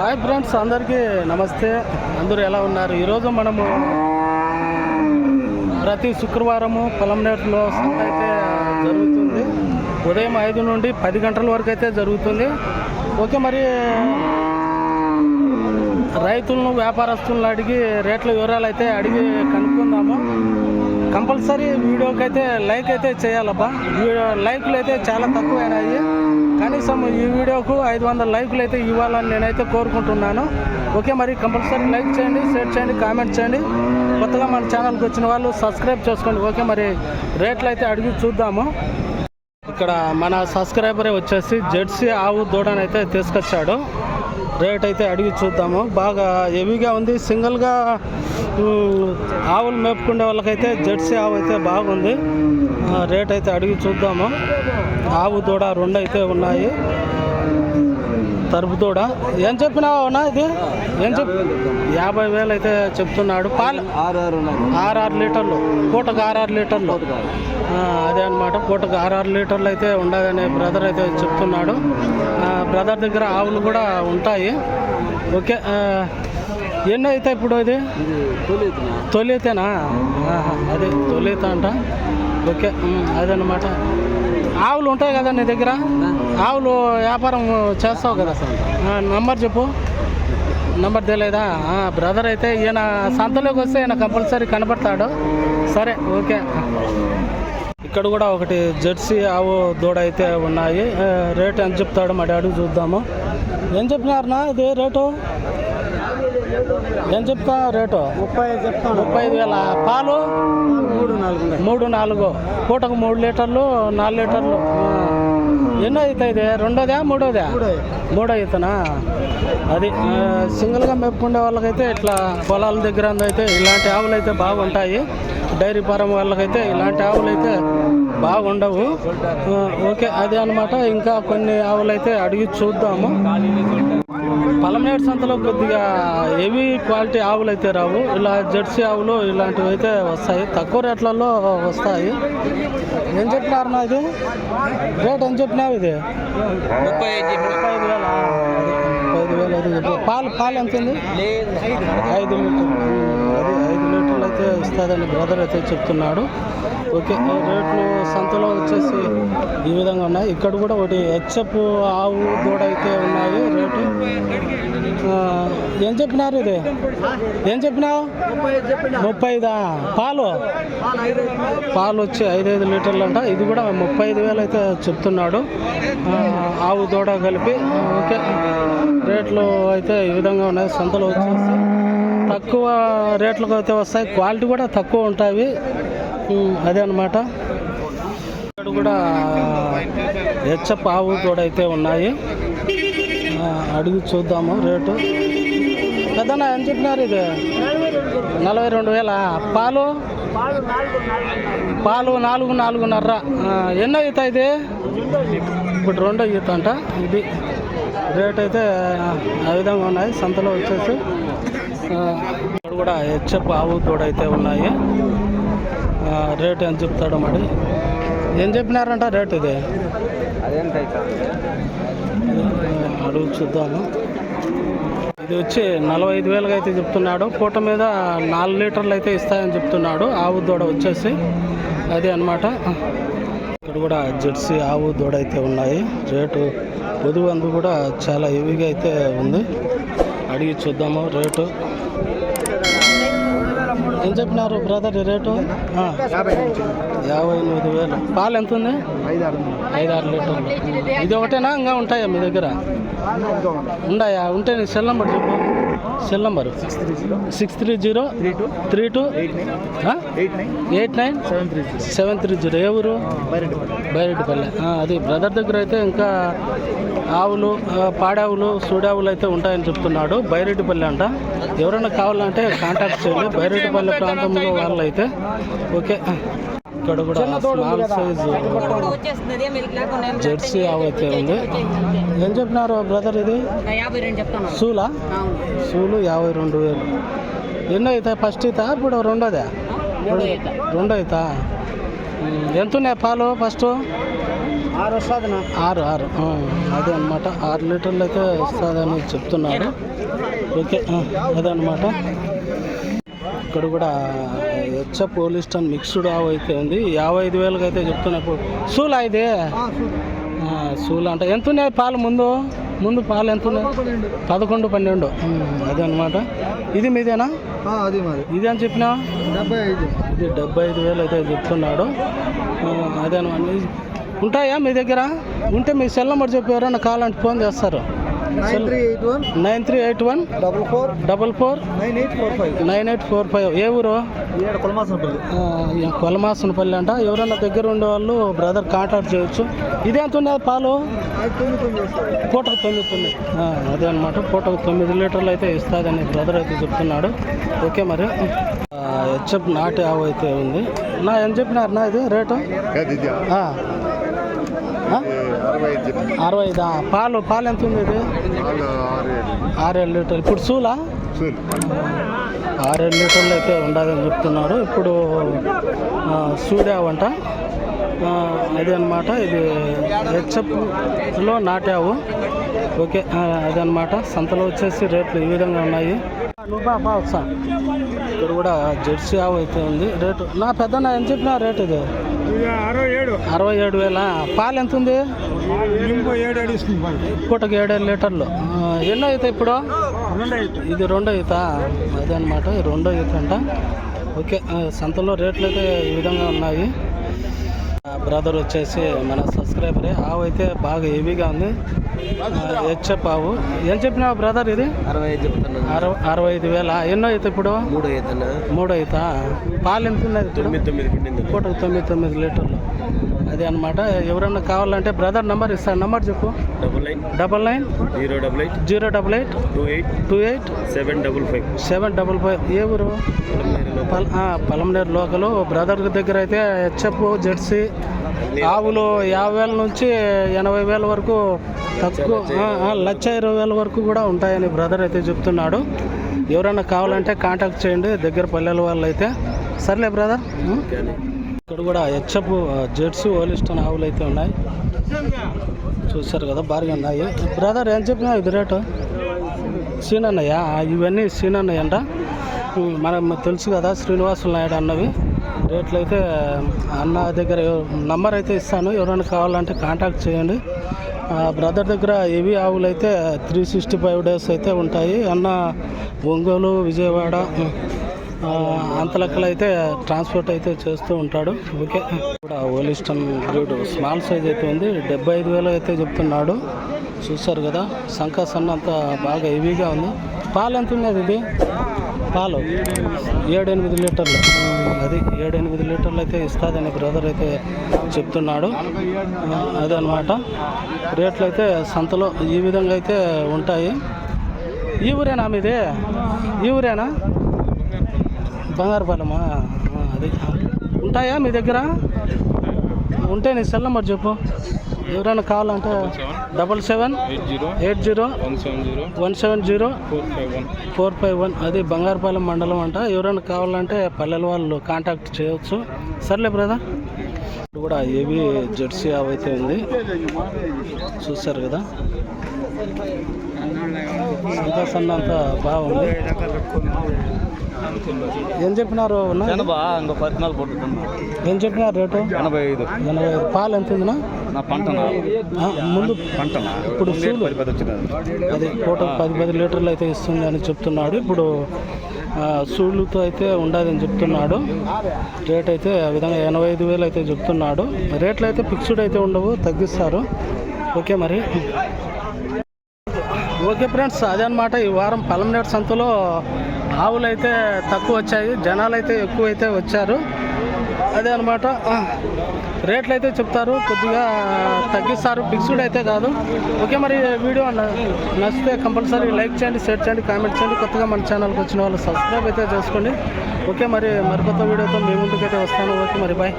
Hi friends అందరికీ నమస్తే. అందరూ ఎలా ఉన్నారు? ఈరోజు మనము ప్రతి శుక్రవారము పొలంనేరులో సంత అయితే జరుగుతుంది. ఉదయం ఐదు నుండి పది గంటల వరకు అయితే జరుగుతుంది. ఓకే మరి రైతులను వ్యాపారస్తులను అడిగి రేట్ల వివరాలు అయితే అడిగి కనుక్కుందాము. కంపల్సరీ వీడియోకి అయితే లైక్ అయితే చేయాలబ్బా. వీడియో లైక్లు అయితే చాలా తక్కువైనాయి. కనీసం ఈ వీడియోకు ఐదు వందల లైక్లు అయితే ఇవ్వాలని నేనైతే కోరుకుంటున్నాను. ఓకే మరి కంపల్సరీ లైక్ చేయండి షేర్ చేయండి కామెంట్ చేయండి. కొత్తగా మన ఛానల్కి వచ్చిన వాళ్ళు సబ్స్క్రైబ్ చేసుకోండి. ఓకే మరి రేట్లు అయితే అడిగి చూద్దాము. ఇక్కడ మన సబ్స్క్రైబరే వచ్చేసి జెర్సీ ఆవు దూడని అయితే తీసుకొచ్చాడు. రేట్ అయితే అడిగి చూద్దాము. బాగా హెవీగా ఉంది. సింగిల్గా ఆవులు మేపుకునే వాళ్ళకైతే జెర్సీ ఆవు అయితే బాగుంది. రేట్ అయితే అడిగి చూద్దాము. ఆవు దూడ రెండు అయితే ఉన్నాయి. తరుపు దూడ ఏం చెప్పినావు అన్నా ఇది? ఏం చెప్ యాభై వేలు అయితే చెప్తున్నాడు. పాలు ఆరు ఆరు ఉన్నారు ఆరు ఆరు లీటర్లు. పూటకు ఆరు ఆరు లీటర్లు అదే అనమాట పూటకు ఆరు ఆరు లీటర్లు అయితే ఉండదని బ్రదర్ అయితే చెప్తున్నాడు. బ్రదర్ దగ్గర ఆవులు కూడా ఉంటాయి. ఓకే ఎన్ని అయితే ఇప్పుడు ఇది? తొలితేనా? అదే తొలిత అంట. ఓకే అదనమాట ఆవులు ఉంటాయి కదా నీ దగ్గర? ఆవులు వ్యాపారం చేస్తావు కదా సార్ నంబర్ చెప్పు. నంబర్ తెలియదా? బ్రదర్ అయితే ఈయన సంతలోకి వస్తే ఈయన కంపల్సరీ కనపడతాడు సరే ఓకే. ఇక్కడ కూడా ఒకటి జెర్సీ ఆవు దూడ అయితే ఉన్నాయి. రేట్ ఎంత చెప్తాడు మా డాడీ చూద్దాము. ఏం చెప్పినారనా ఇది రేటు? ఏం చెప్తా రేటు? ముప్పై ఐదు చెప్తాను. ముప్పై ఐదు వేల? పాలు? మూడు నాలుగు. మూడు నాలుగు. పూటకు మూడు లీటర్లు నాలుగు లీటర్లు. ఎన్నో అవుతాయి ఇది? రెండోదా మూడోదా? మూడో. అవుతానా? అది సింగిల్గా మేపుకునే వాళ్ళకైతే ఇట్లా పొలాల దగ్గర అయితే ఇలాంటి ఆవులు అయితే బాగుంటాయి. డైరీ ఫారం వాళ్ళకైతే ఇలాంటి ఆవులు అయితే బాగుండవు. ఓకే అదే అనమాట ఇంకా కొన్ని ఆవులు అయితే అడిగి చూద్దాము. పలమనేడు సంతలో కొద్దిగా హెవీ క్వాలిటీ ఆవులు అయితే రావు. ఇలా జెర్సీ ఆవులు ఇలాంటివి అయితే వస్తాయి. తక్కువ రేట్లలో వస్తాయి. ఏం చెప్పినారు నా ఇది? రేట్ ఏం చెప్పినావు ఇది? ముప్పై ఐదు వేల? ఐదు వేలు అయితే పాలు పాలు ఎంత ఉంది ఐదు లీటర్లు. అది ఐదు లీటర్లు అయితే ఇస్తుందని బ్రదర్ అయితే చెప్తున్నాడు. ఓకే రేట్లు సంతలో వచ్చేసి ఈ విధంగా ఉన్నాయి. ఇక్కడ కూడా ఒకటి హెచ్ఎఫ్ ఆవు దూడ అయితే ఉన్నాయి రేటు. ఏం చెప్పినారు ఇది? ఏం చెప్పినావు? ముప్పై ఐదా పాలు? పాలు వచ్చి ఐదైదు లీటర్లు అంట ఇది కూడా ముప్పై ఐదు వేలు అయితే చెప్తున్నాడు. ఆవు దూడ కలిపి. ఓకే. రేట్లు అయితే ఈ విధంగా ఉన్నాయి. సంతలో వచ్చేసి తక్కువ రేట్లకు అయితే వస్తాయి. క్వాలిటీ కూడా తక్కువ ఉంటాయి. అదే అనమాట ఇక్కడ కూడా హెచ్చప్ ఆవు కూడా అయితే ఉన్నాయి అడిగి చూద్దాము రేటు. పెద్దనా ఏం చెప్పినారు ఇది? నలభై రెండు వేల? పాలు? పాలు నాలుగు నాలుగున్నర. ఎన్నో ఈత ఇది? ఇప్పుడు రెండో ఈత అంట. ఇది రేట్ అయితే ఆ విధంగా ఉన్నాయి. సంతలో వచ్చేసి ఇక్కడ కూడా హెచ్చప్ ఆవు కూడా అయితే ఉన్నాయి. రేట్ ఎంత చెప్తాడో మరి? ఏం చెప్పినారంట రేట్ ఇది? అడుగు చూద్దాము. ఇది వచ్చి నలభై ఐదు వేలుగా అయితే చెప్తున్నాడు. పూట మీద నాలుగు లీటర్లు అయితే ఇస్తాయని చెప్తున్నాడు. ఆవు దూడ వచ్చేసి అది అన్నమాట. ఇక్కడ కూడా జెర్సీ ఆవు దూడ అయితే ఉన్నాయి. రేటు పొదువు అందు కూడా చాలా హెవీగా అయితే ఉంది. అడిగి చూద్దాము రేటు. ఏం చెప్పినారు బ్రదర్ రేటు? యాభై ఎనిమిది వేలు. పాలు ఎంత ఉంది ఐదు ఆరు లీటర్లు. ఇది ఒకటేనా? ఇంకా ఉంటాయా మీ దగ్గర? ఉన్నాయా ఉంటే నీ సెల్ నెంబర్ చెప్పు. Cell number? Six three zero? Three two? Eight nine? Seven three zero. Seven three zero. ఏ ఊరు? బైరెడ్డిపల్లి. అది బ్రదర్ దగ్గర అయితే ఇంకా ఆవులు పాడావులు సూడావులు అయితే ఉంటాయని చెప్తున్నాడు. బైరెడ్డిపల్లి అంట. ఎవరైనా కావాలంటే కాంటాక్ట్ చేయండి. బైరెడ్డిపల్లి ప్రాంతంలో వాళ్ళు అయితే ఓకే. ఇక్కడ కూడా స్మాల్ సైజు జెర్సీ అయితే ఉంది. ఏం చెప్పినారు బ్రదర్ ఇది? యాభై రెండు చెప్తాను. సూలా? అవును. సూలు యాభై రెండు వేలు. ఎన్నో అవుతాయి ఫస్ట్ అవుతా ఇప్పుడు రెండోదా? రెండో అవుతా ఎంత ఉన్నాయి పాలు ఫస్ట్? ఆరు వస్తుంది ఆరు ఆరు. అదే అనమాట ఆరు లీటర్లు అయితే వస్తుందని చెప్తున్నారు. ఓకే అదే అనమాట ఇక్కడ కూడా హెచ్ఎ పోలీస్ స్టేషన్ మిక్స్డ్ ఆవు అయితే ఉంది. యాభై ఐదు వేలకు అయితే చెప్తున్నప్పుడు సూలా ఇది? సూలా. అంటే ఎంత ఉన్నాయి పాలు ముందు? ముందు పాలు ఎంత ఉన్నాయి? పదకొండు పన్నెండు. అదే అనమాట ఇది మీదేనా? అది ఇది అని చెప్పినా? డెబ్బై ఐదు. ఇది డెబ్బై ఐదు వేలు అయితే చెప్తున్నాడు. అదే అనమాట ఉంటాయా మీ దగ్గర? ఉంటే మీ సెల్ నెంబర్ చెప్పి ఎవరైనా కావాలంటే ఫోన్ చేస్తారు. Nine three eight one double four double four nine eight four five nine eight four five ఏ ఊరు? కులమాసనపల్లి ఆ, కొలమాసనపల్లి అంట. ఎవరైనా దగ్గర ఉండే వాళ్ళు బ్రదర్ కాంటాక్ట్ చేయొచ్చు. ఇది ఎంత ఉన్నది పాలు? పూటకు తొమ్మిది తొమ్మిది. ఆ, అదే అనమాట పూటకు తొమ్మిది లీటర్లు అయితే ఇస్తుందని బ్రదర్ అయితే చెప్తున్నాడు. ఓకే మరి. హెచ్ఎఫ్ నాటి ఆవు అయితే ఉంది. నా ఏం చెప్పినారు నా ఇది? రేటు? ఆ. ఆ? అరవై ఐదా పాలు పాలు ఎంత ఉంది ఇది? ఆరేడు. లీటర్లు. ఇప్పుడు సూలా? ఆరేడు లీటర్లు అయితే ఉండదని చెప్తున్నారు. ఇప్పుడు ఆ, సూడావంట ఆ, అదే అనమాట ఇది హెచ్ఎఫ్లో నాటావు. ఓకే అదనమాట. సంతలో వచ్చేసి రేట్లు ఈ విధంగా ఉన్నాయి. నువ్వు బా బా ఒకసారి ఇక్కడ కూడా జెర్సీ ఆవు అయితే ఉంది. రేటు నా పెద్ద ఏం చెప్పిన రేటు ఇది? అరవై ఏడు. అరవై ఏడు వేల? పాలు ఎంత ఉంది? ఇంకో ఏడు ఏడు ఇస్తుంది పూటకి ఏడేడు లీటర్లు. ఎన్నో అవుతాయి ఇప్పుడు? ఇది రెండో ఈత. అదే అనమాట రెండో ఈత అంట. ఓకే సంతలో రేట్లు అయితే ఈ విధంగా ఉన్నాయి. బ్రదర్ వచ్చేసి మన సబ్స్క్రైబరే. ఆవు అయితే బాగా హెవీగా ఉంది. హెచ్ఎఫ్ ఆవు ఏం చెప్పినావు బ్రదర్ ఇది? అరవై ఐదు చెప్తాను అరవై అరవై ఐదు వేల? ఎన్నో అయితే ఇప్పుడు? మూడు అవుతాను మూడో ఈత. పాలు ఎంత ఉన్నది తొమ్మిది తొమ్మిది పూటకు తొమ్మిది తొమ్మిది లీటర్లు. అదే అనమాట ఎవరన్నా కావాలంటే బ్రదర్ నెంబర్ ఇస్తాను. నెంబర్ చెప్పు. Double nine. Double nine. Zero double eight. Zero double eight. Two eight. Two eight. Seven double five. Seven double five. ఏ ఊరు? పల్ ఆ, పలమనేరు లోకలు. బ్రదర్ దగ్గర అయితే హెచ్ఎఫ్ జెర్సీ ఆవులు యాభై వేల నుంచి ఎనభై వేల వరకు తక్కువ లక్ష ఇరవై వేల వరకు కూడా ఉంటాయని బ్రదర్ అయితే చెప్తున్నాడు. ఎవరైనా కావాలంటే కాంటాక్ట్ చేయండి. దగ్గర పల్లెల వాళ్ళు అయితే సర్లే బ్రదర్? ఇక్కడ కూడా హెచ్ఎఫ్ జెడ్స్ ఓలిస్టన్ ఆవులు అయితే ఉన్నాయి. చూశారు కదా బాగా ఉన్నాయి. బ్రదర్ ఏం చెప్పినా ఇది రేటు? సీనన్నయ్య ఇవన్నీ సీనన్నయ్య అంట మనం తెలుసు కదా శ్రీనివాసులు నాయుడు అన్నవి. రేట్లు అయితే అన్న దగ్గర నంబర్ అయితే ఇస్తాను. ఎవరైనా కావాలంటే కాంటాక్ట్ చేయండి. బ్రదర్ దగ్గర ఏవి ఆవులు అయితే త్రీ సిక్స్టీ ఫైవ్ డేస్ అయితే ఉంటాయి. అన్న ఒంగోలు విజయవాడ అంత లెక్కలు అయితే ట్రాన్స్పోర్ట్ అయితే చేస్తూ ఉంటాడు. ఓకే. కూడా ఓలిస్టన్ బ్రీడ్ స్మాల్ సైజ్ అయితే ఉంది. డెబ్బై ఐదు వేలు అయితే చెప్తున్నాడు. చూశారు కదా సంకా సన్న అంతా బాగా హెవీగా ఉంది. పాలు ఎంత ఉన్నది ఇది పాలు ఏడు ఎనిమిది లీటర్లు. అది ఏడు ఎనిమిది లీటర్లు అయితే ఇస్తుందని బ్రదర్ అయితే చెప్తున్నాడు. అదనమాట. రేట్లు అయితే సంతలో ఈ విధంగా అయితే ఉంటాయి. ఈ ఊరేనా మీది? ఈ ఊరేనా? బంగారుపాలెమా అది. ఉంటాయా మీ దగ్గర? ఉంటే నీ సెల్ నెంబర్ చెప్పు. ఎవరైనా కావాలంటే double seven eight zero eight zero one seven zero one seven zero four five one four five one. అది బంగారుపాలెం మండలం అంట. ఎవరైనా కావాలంటే పల్లెల వాళ్ళు కాంటాక్ట్ చేయవచ్చు సర్లే బ్రదర్. ఇప్పుడు కూడా ఏవి జెర్సీ అయితే ఉంది. చూశారు కదా? సంతా సన్న అంతా బాగుంది. ఏం చెప్పినారు? ఎనభై ఇంకో పట్టుకున్నా ఏం చెప్పినారు రేటు? ఎనభై ఐదు. ఎనభై ఐదు. పాలు ఎంత ఉందినా? నా పంటనా ఆ, ముందు పంటనా ఇప్పుడు పది పది వచ్చినది. అది పూటకు పది పది లీటర్లు అయితే ఇస్తుంది అని చెప్తున్నాడు. ఇప్పుడు సూళ్ళుతో అయితే ఉండదని చెప్తున్నాడు. రేట్ అయితే ఆ విధంగా ఎనభై ఐదు వేలు అయితే చెప్తున్నాడు. రేట్లు అయితే ఫిక్స్డ్ అయితే ఉండవు తగ్గిస్తారు. ఓకే మరి? ఓకే ఫ్రెండ్స్ అదే అనమాట ఈ వారం పలమనేడు సంతలో ఆవులు అయితే తక్కువ వచ్చాయి జనాలు అయితే ఎక్కువ అయితే వచ్చారు. అదే అనమాట రేట్లు అయితే చెప్తారు కొద్దిగా తగ్గిస్తారు ఫిక్స్డ్ అయితే కాదు. ఓకే మరి వీడియో నచ్చితే కంపల్సరీ లైక్ చేయండి షేర్ చేయండి కామెంట్ చేయండి. కొత్తగా మన ఛానల్కి వచ్చిన వాళ్ళు సబ్స్క్రైబ్ అయితే చేసుకోండి. ఓకే మరి మరికొత్త వీడియోతో మీ ముందుకైతే వస్తాను. ఓకే మరి బాయ్.